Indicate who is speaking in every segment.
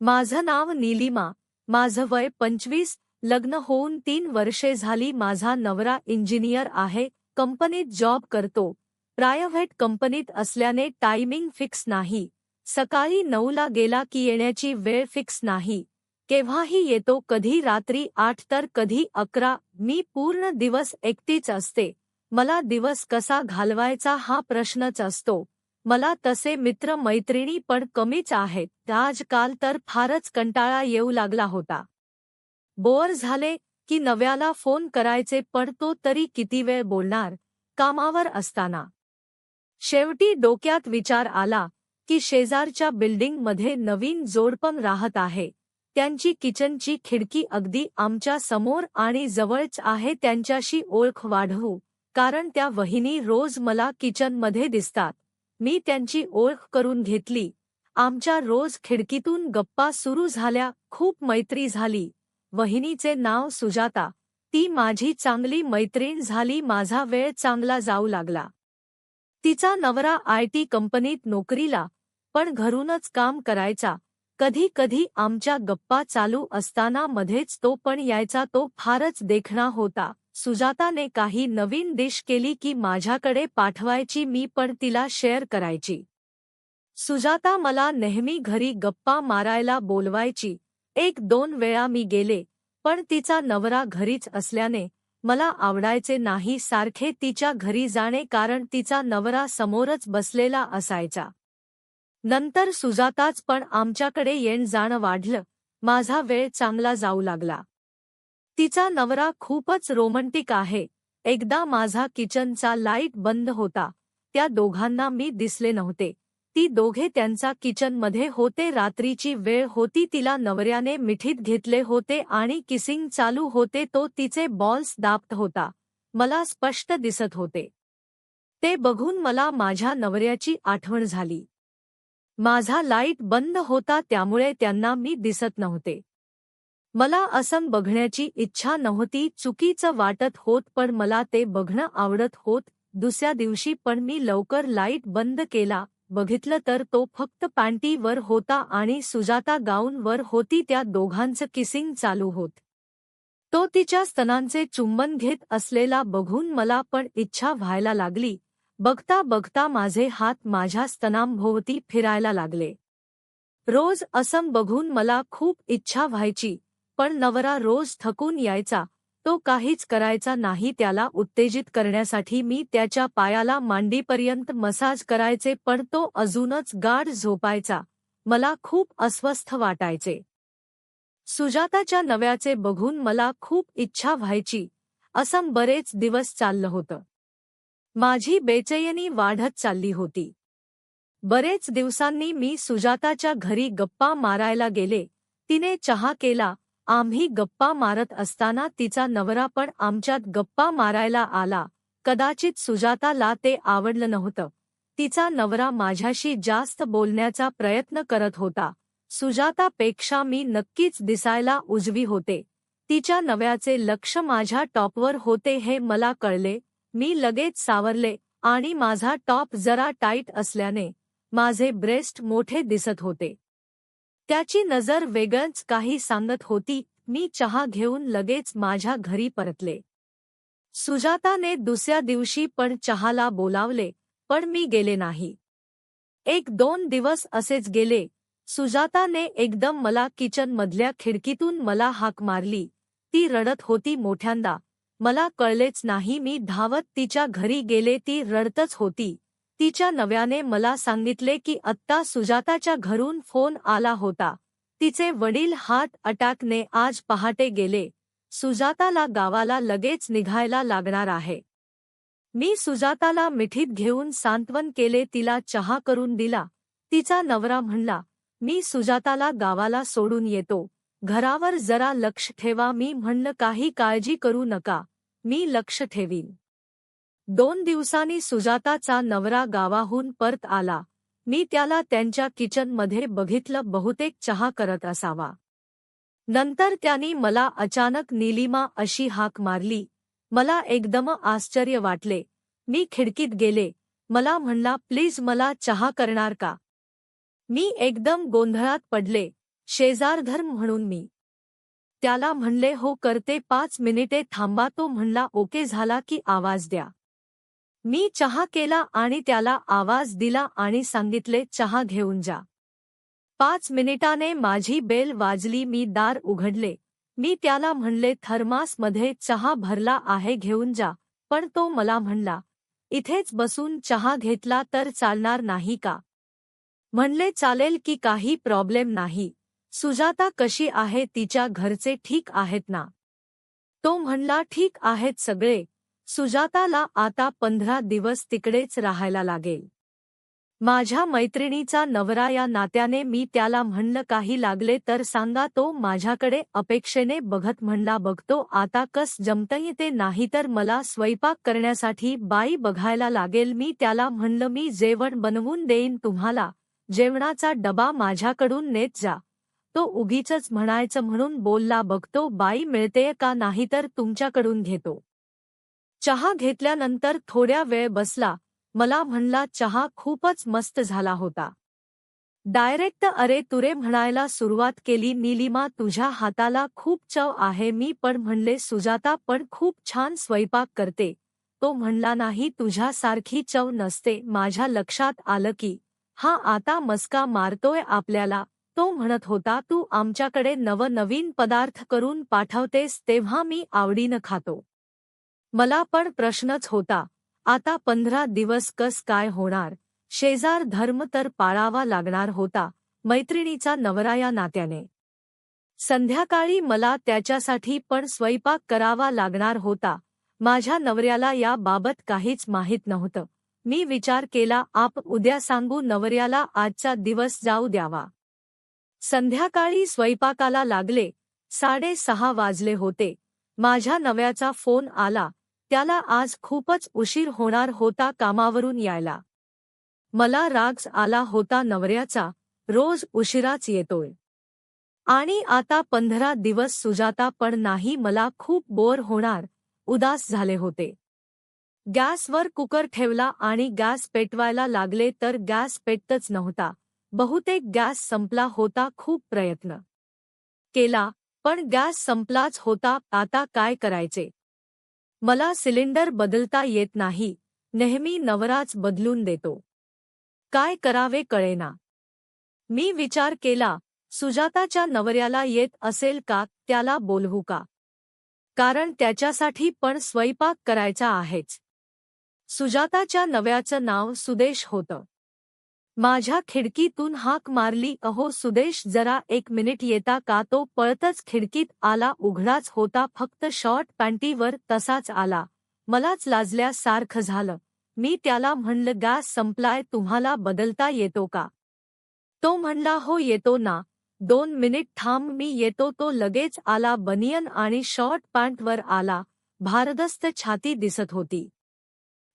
Speaker 1: माझं नाव नीलिमा. माझं वय पंचवीस. लग्न होऊन तीन वर्षे झाली. माझा नवरा इंजिनियर आहे. कंपनीत जॉब करतो. प्रायव्हेट कंपनीत असल्याने टायमिंग फिक्स नाही. सकाळी नऊला गेला की येण्याची वेळ फिक्स नाही. केव्हाही येतो. कधी रात्री आठ तर कधी अकरा. मी पूर्ण दिवस एकटीच असते. मला दिवस कसा घालवायचा हा प्रश्नच असतो. मला तसे मित्र मैत्रिणी पण कमीच आहेत. आजकाल तर फारच कंटाळा येऊ लागला होता. बोअर झाले की नव्याला फोन करायचे पण तो तरी किती वेळ बोलणार? कामावर असताना. शेवटी डोक्यात विचार आला की शेजारच्या बिल्डिंगमध्ये नवीन जोडपण राहत आहे. त्यांची किचनची खिडकी अगदी आमच्यासमोर आणि जवळच आहे त्यांच्याशी ओळख वाढवू कारण त्या वहिनी रोज मला किचनमध्ये दिसतात. मी त्यांची ओळख करून घेतली. आमच्या रोज खिडकीतून गप्पा सुरू झाल्या खूप मैत्री झाली. वहिनीचे नाव सुजाता. ती माझी चांगली मैत्रीण झाली माझा वेळ चांगला जाऊ लागला. तिचा नवरा आय टी कंपनीत नोकरीला पण घरूनच काम करायचा. कधी कधी आमच्या गप्पा चालू असताना मध्येच तो पण यायचा तो फारच देखणा होता. सुजाताने काही नवीन डिश केली की माझ्याकडे पाठवायची मी पण तिला शेअर करायची. सुजाता मला नेहमी घरी गप्पा मारायला बोलवायची. एक दोन वेळा मी गेले पण तिचा नवरा घरीच असल्याने मला आवडायचे नाही सारखे तिच्या घरी जाणे कारण तिचा नवरा समोरच बसलेला असायचा. नंतर सुजाताच पण आमच्याकडे येण जाणं वाढलं. माझा वेळ चांगला जाऊ लागला. तिचा नवरा खूपच रोमंटिक आहे. एकदा माझा किचनचा लाइट बंद होता. त्या दोघांना मी दिसले नव्हते. ती दोघे त्यांचा किचनमध्ये होते रात्रीची वेळ होती तिला नवऱ्याने मिठीत घेतले होते आणि किसिंग चालू होते तो तिचे बॉल्स दाबत होता. मला स्पष्ट दिसत होते. ते बघून मला माझ्या नवऱ्याची आठवण झाली. माझा लाइट बंद होता त्यामुळे त्यांना मी दिसत नव्हते. मला असं बघण्याची इच्छा नव्हती चुकीचं वाटत होत पण मला ते बघणं आवडत होत. दुसऱ्या दिवशी पण मी लवकर लाइट बंद केला. बघितलं तर तो फक्त पॅन्टीवर होता आणि सुजाता गाऊनवर होती त्या दोघांचं किसिंग चालू होत. तो तिच्या स्तनांचे चुंबन घेत असलेला बघून मला पण इच्छा व्हायला लागली. बघता बघता माझे हात माझ्या स्तनांभोवती फिरायला लागले. रोज असं बघून मला खूप इच्छा व्हायची. पण नवरा रोज थकून यायचा. तो काहीच करायचा नाही त्याला उत्तेजित करण्यासाठी मी त्याच्या पायाला मांडीपर्यंत मसाज करायचे पण तो अजूनच गाढ झोपायचा. मला खूप अस्वस्थ वाटायचे. सुजाताच्या नव्याचे बघून मला खूप इच्छा व्हायची. असं बरेच दिवस चाललं होतं. माझी बेचैनी वाढत चालली होती. बरेच दिवसांनी मी सुजाताच्या घरी गप्पा मारायला गेले. तिने चहा केला आम्ही गप्पा मारत असताना तिचा नवरा पण आमच्यात गप्पा मारायला आला. कदाचित सुजाताला ते आवडलं नव्हतं. तिचा नवरा माझ्याशी जास्त बोलण्याचा प्रयत्न करत होता. सुजातापेक्षा मी नक्कीच दिसायला उजवी होते. तिच्या नव्याचे लक्ष माझ्या टॉपवर होते हे मला कळले. मी लगेच सावरले आणि माझा टॉप जरा टाईट असल्याने माझे ब्रेस्ट मोठे दिसत होते. त्याची नजर वेगळंच काही सांगत होती मी चहा घेऊन लगेच माझ्या घरी परतले. सुजाताने दुसऱ्या दिवशी पण चहाला बोलावले पण मी गेले नाही. एक दोन दिवस असेच गेले. सुजाताने एकदम मला किचनमधल्या खिडकीतून मला हाक मारली. ती रडत होती मोठ्यांदा. मला कळलेच नाही मी धावत तिच्या घरी गेले ती रडतच होती. तिच्या नव्याने मला सांगितले की आत्ता सुजाताच्या घरून फोन आला होता. तिचे वडील हार्ट अटॅकने आज पहाटे गेले. सुजाताला गावाला लगेच निघायला लागणार आहे. मी सुजाताला मिठीत घेऊन सांत्वन केले तिला चहा करून दिला. तिचा नवरा म्हणला मी सुजाताला गावाला सोडून येतो. घरावर जरा लक्ष ठेवा मी म्हणलं काही काळजी करू नका. मी लक्ष ठेवीन. दोन दिवसांनी सुजाताचा नवरा गावाहून परत आला. मी त्याला त्यांच्या किचनमध्ये बघितलं बहुतेक चहा करत असावा. नंतर त्यांनी मला अचानक नीलिमा अशी हाक मारली. मला एकदम आश्चर्य वाटले. मी खिडकीत गेले. मला म्हणला प्लीज मला चहा करणार का? मी एकदम गोंधळात पडले. शेजारधर्म म्हणून मी. त्याला म्हणले हो करते. पाच मिनिटे थांबा. तो म्हणला ओके झाला की आवाज द्या. मी चहा केला आणि त्याला आवाज दिला आणि सांगितले चहा घेऊन जा. पाच मिनिटाने माझी बेल वाजली मी दार उघडले. मी त्याला म्हणले थर्मासमध्ये चहा भरला आहे घेऊन जा. पण तो मला म्हणला इथेच बसून चहा घेतला तर चालणार नाही का? म्हणले चालेल की काही प्रॉब्लेम नाही. सुजाता कशी आहे तिच्या घरचे ठीक आहेत ना? तो म्हणला ठीक आहेत सगळे. सुजाताला आता पंधरा दिवस तिकडेच राहायला लागेल. माझ्या मैत्रिणीचा नवरा या नात्याने मी त्याला म्हणलं काही लागले तर सांगा तो माझ्याकडे अपेक्षेने बघत म्हणला बघतो आता कस जमतंय ते नाही तर मला स्वयंपाक करण्यासाठी बाई बघायला लागेल. मी त्याला म्हणलं मी जेवण बनवून देईन तुम्हाला. जेवणाचा डबा माझ्याकडून नेत जा तो उगीच म्हणायचं म्हणून बोलला बघतो बाई मिळतेय का नाही तर तुमच्याकडून घेतो. चहा घेतल्यानंतर थोड्या वेळ बसला. मला म्हणला चहा खूपच मस्त झाला होता. डायरेक्ट अरे तुरे म्हणायला सुरुवात केली नीलिमा तुझ्या हाताला खूप चव आहे मी पण म्हणले सुजाता पण खूप छान स्वयंपाक करते. तो म्हणला नाही तुझ्यासारखी चव नसते माझ्या लक्षात आलं की. हा आता मस्का मारतोय आपल्याला तो म्हणत होता. तू आमच्याकडे नवनवीन पदार्थ करून पाठवतेस तेव्हा मी आवडीनं खातो. मला पण प्रश्नच होता आता पंधरा दिवस कस काय होणार? शेजार धर्म तर पाळावा लागणार होता मैत्रिणीचा नवरा या नात्याने. संध्याकाळी मला त्याच्यासाठी पण स्वयंपाक करावा लागणार होता माझ्या नवऱ्याला या बाबत काहीच माहीत नव्हतं. मी विचार केला आप उद्या सांगू नवऱ्याला आजचा दिवस जाऊ द्यावा. संध्याकाळी स्वयंपाकाला लागले साडेसहा वाजले होते. माझ्या नव्याचा फोन आला त्याला आज खूपच उशीर होणार होता कामावरून यायला. मला राग आला होता नवऱ्याचा रोज उशिराच येतोय. आणि आता पंधरा दिवस सुजाता पण नाही मला खूप बोर होणार उदास झाले होते. गॅसवर कुकर ठेवला आणि गॅस पेटवायला लागले तर गॅस पेटतच नव्हता बहुतेक गॅस संपला होता खूप प्रयत्न केला पण गॅस संपलाच होता आता काय करायचे? मला सिलेंडर बदलता येत नाही. नेहमी नवराच बदलून देतो. काय करावे कळेना. मी विचार केला सुजाताच्या नवऱ्याला येत असेल का त्याला बोलवू का? कारण त्याच्यासाठी पण स्वयंपाक करायचा आहेच. सुजाताच्या नव्याचं नाव सुदेश होतं. माझ्या खिडकीतून हाक मारली अहो सुदेश जरा एक मिनिट येता का? तो पळतच खिडकीत आला उघडाच होता फक्त शॉर्ट पॅन्टीवर तसाच आला. मलाच लाजल्यासारखं झालं. मी त्याला म्हणलं गॅस संपलाय तुम्हाला बदलता येतो का? तो म्हणला हो येतो ना. दोन मिनिट थांब मी येतो. तो लगेच आला बनियन आणि शॉर्ट पॅन्टवर आला. भारदस्त छाती दिसत होती.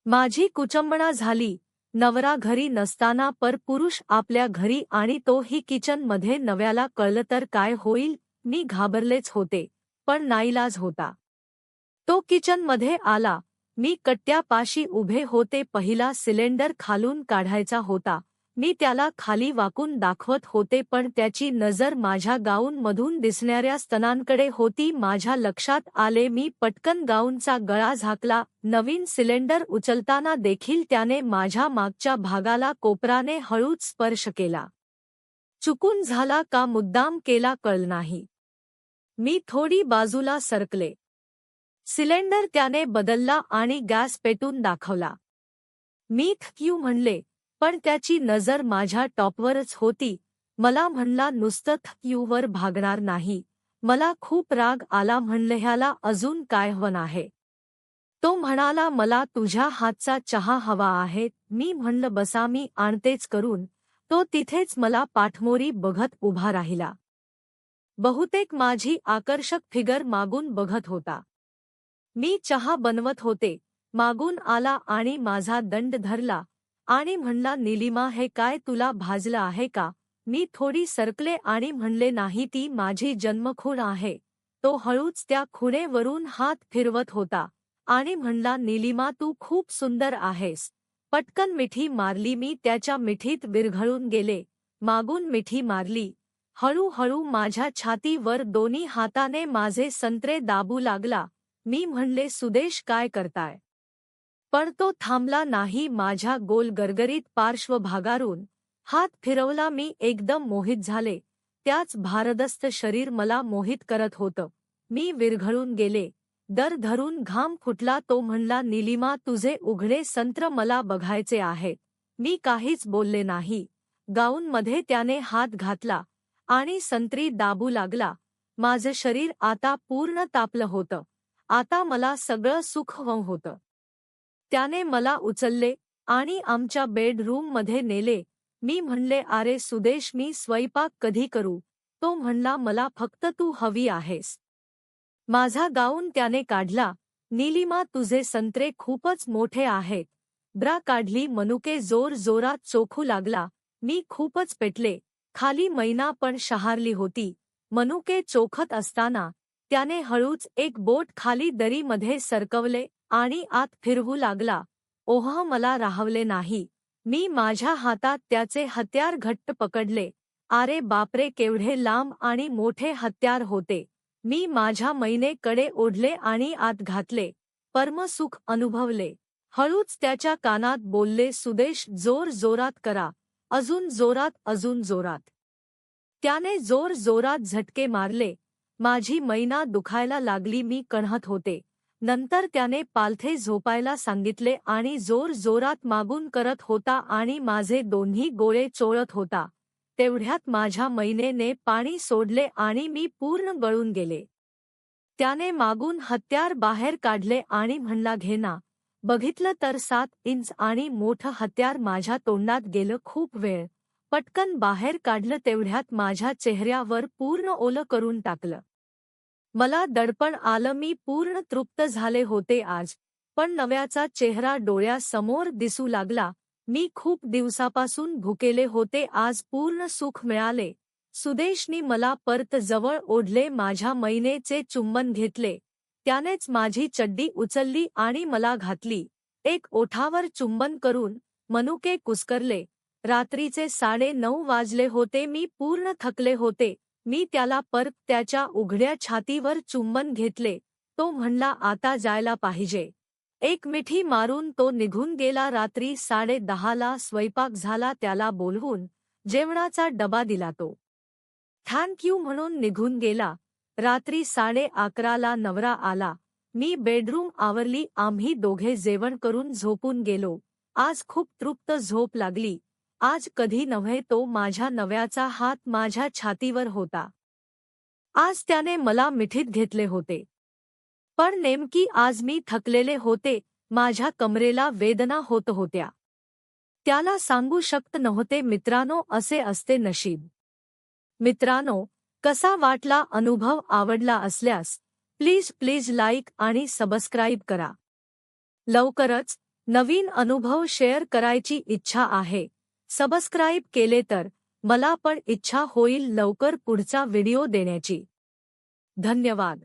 Speaker 1: माझी कुचंबणा झाली. नवरा घरी नसताना पर पुरुष आपल्या घरी आणि तोही किचनमध्ये नव्याला कळलं तर काय होईल? मी घाबरलेच होते पण नाईलाज होता. तो किचनमध्ये आला. मी कट्ट्यापाशी उभे होते पहिला सिलेंडर खालून काढायचा होता. मी त्याला खाली वाकून दाखवत होते पण त्याची नजर माझ्या गाऊनमधून दिसणाऱ्या स्तनांकडे होती. माझ्या लक्षात आले मी पटकन गाऊनचा गळा झाकला. नवीन सिलेंडर उचलताना देखील त्याने माझ्या मागच्या भागाला कोपराने हळूच स्पर्श केला. चुकून झाला का मुद्दाम केला कळ नाही मी थोडी बाजूला सरकले. सिलेंडर त्याने बदलला आणि गॅस पेटून दाखवला. मी थक्यू म्हणले पण त्याची नजर माझ्या टॉपवरच होती. मला म्हणला नुसतं थक्यूवर भागणार नाही. मला खूप राग आला म्हणलं ह्याला अजून काय हवं आहे? तो म्हणाला मला तुझ्या हातचा चहा हवा आहे. मी म्हणलं बसा मी आणतेच करून. तो तिथेच मला पाठमोरी बघत उभा राहिला. बहुतेक माझी आकर्षक फिगर मागून बघत होता. मी चहा बनवत होते. मागून आला आणि माझा दंड धरला. आणि म्हणला निलिमा हे काय तुला भाजलं आहे का? मी थोडी सरकले आणि म्हणले नाही ती माझी जन्मखूण आहे. तो हळूच त्या खुणेवरून हात फिरवत होता. आणि म्हणला निलिमा तू खूप सुंदर आहेस. पटकन मिठी मारली मी त्याच्या मिठीत विरघळून गेले. मागून मिठी मारली. हळूहळू माझ्या छातीवर दोन्ही हाताने माझे संत्रे दाबू लागला. मी म्हणले सुदेश काय करताय? पण तो थांबला नाही माझ्या गोल गरगरीत पार्श्वभागारून हात फिरवला मी एकदम मोहित झाले. त्याच भारदस्त शरीर मला मोहित करत होतं. मी विरघळून गेले. दर धरून घाम फुटला तो म्हणला निलिमा तुझे उघडे संत्र मला बघायचे आहे मी काहीच बोलले नाही. गाऊनमध्ये त्याने हात घातला आणि संत्री दाबू लागला. माझं शरीर आता पूर्ण तापलं होतं. आता मला सगळं सुख होतं. त्याने मला उचलले आणि आमच्या बेडरूममध्ये नेले. मी म्हणले अरे सुदेश मी स्वयंपाक कधी करू तो म्हणला मला फक्त तू हवी आहेस. माझा गाऊन त्याने काढला. नीलिमा तुझे संत्रे खूपच मोठे आहेत. ब्रा काढली मनुके जोर जोरात चोखू लागला. मी खूपच पेटले. खाली मैना पण शहारली होती. मनुके चोखत असताना त्याने हळूच एक बोट खाली दरीमध्ये सरकवले. आणि आत फिरवू लागला. ओह मला राहवले नाही. मी माझ्या हातात त्याचे हत्यार घट्ट पकडले. आरे बापरे केवढे लांब आणि मोठे हत्यार होते. मी माझ्या मैनेकडे ओढले आणि आत घातले. परमसुख अनुभवले. हळूच त्याच्या कानात बोलले सुदेश जोर जोरात करा. अजून जोरात अजून जोरात. त्याने जोर जोरात झटके मारले. माझी मैना दुखायला लागली मी कणहत होते. नंतर त्याने पालथे झोपायला सांगितले आणि जोर जोरात मागून करत होता आणि माझे दोन्ही गोळे चोळत होता. तेवढ्यात माझ्या मैनेने पाणी सोडले आणि मी पूर्ण गळून गेले. त्याने मागून हत्यार बाहेर काढले आणि म्हणला घेना बघितलं तर सात इंच आणि मोठं हत्यार माझ्या तोंडात गेलं खूप वेळ. पटकन बाहेर काढलं तेवढ्यात माझ्या चेहऱ्यावर पूर्ण ओलं करून टाकलं. मला दडपण आलं मी पूर्ण तृप्त झाले होते आज. पण नव्याचा चेहरा डोळ्यासमोर दिसू लागला. मी खूप दिवसापासून भुकेले होते आज पूर्ण सुख मिळाले. सुदेशनी मला परत जवळ ओढले माझ्या मैनेचे चुंबन घेतले. त्यानेच माझी चड्डी उचलली आणि मला घातली. एक ओठावर चुंबन करून मनुके कुस्करले. रात्रीचे साडे नऊ वाजले होते मी पूर्ण थकले होते. मी त्याला परत त्याच्या उघड्या छातीवर चुंबन घेतले. तो म्हणला आता जायला पाहिजे. एक मिठी मारून तो निघून गेला. रात्री साडे दहाला स्वयंपाक झाला. त्याला बोलवून जेवणाचा डबा दिला तो. थँक यू म्हणून निघून गेला. रात्री साडे अकराला नवरा आला. मी बेडरूम आवरली. आम्ही दोघे जेवण करून झोपून गेलो. आज खूप तृप्त झोप लागली. आज कधी नव्हे तो माझ्या नव्याचा हात माझ्या छातीवर होता. आज त्याने मला मिठीत घेतले होते. पण नेमकी आज मी थकलेले होते माझ्या कमरेला वेदना होत होत्या. त्याला सांगू शकत नव्हते मित्रांनो असे असते नशीब. मित्रांनो कसा वाटला अनुभव आवडला असल्यास प्लीज प्लीज लाईक आणि सबस्क्राईब करा. लवकरच नवीन अनुभव शेअर करायची इच्छा आहे. सबस्क्राईब केले तर मला पण इच्छा होईल लवकर पुढचा व्हिडिओ देण्याची. धन्यवाद.